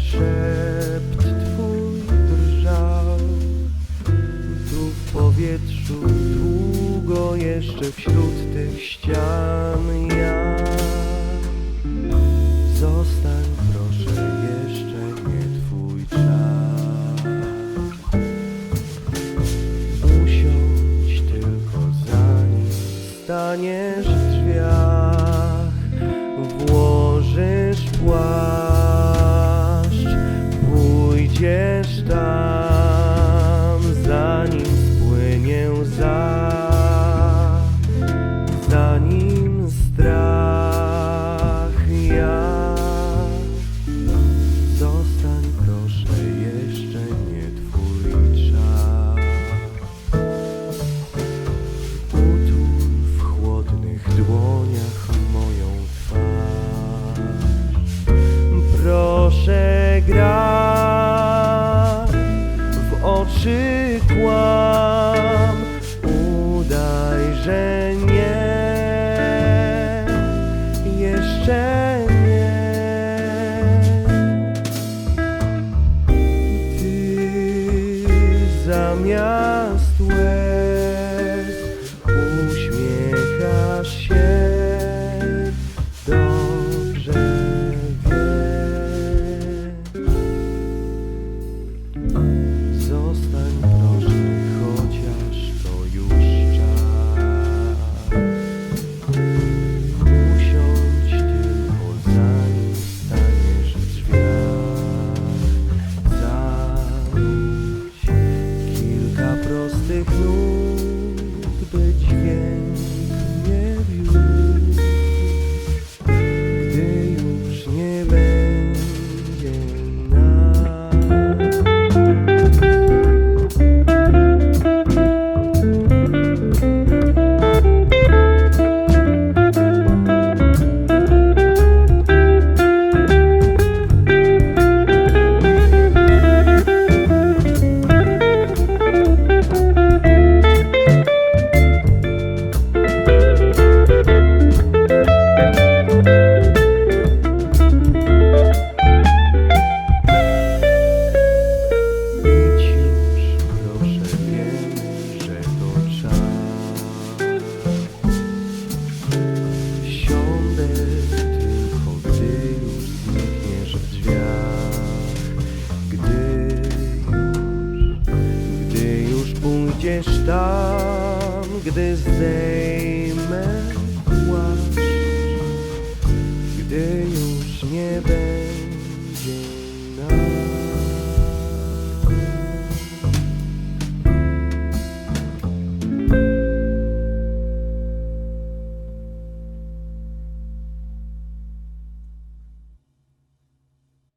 szept twój drżał. Tu w powietrzu długo jeszcze wśród tych ścian ja. Zostań proszę jeszcze nie twój czas. Usiądź tylko zanim staniesz Graj w oczy kłam. Udaj, że nie Jeszcze nie. Ty zamiast pójdziesz tam, gdy zdejmę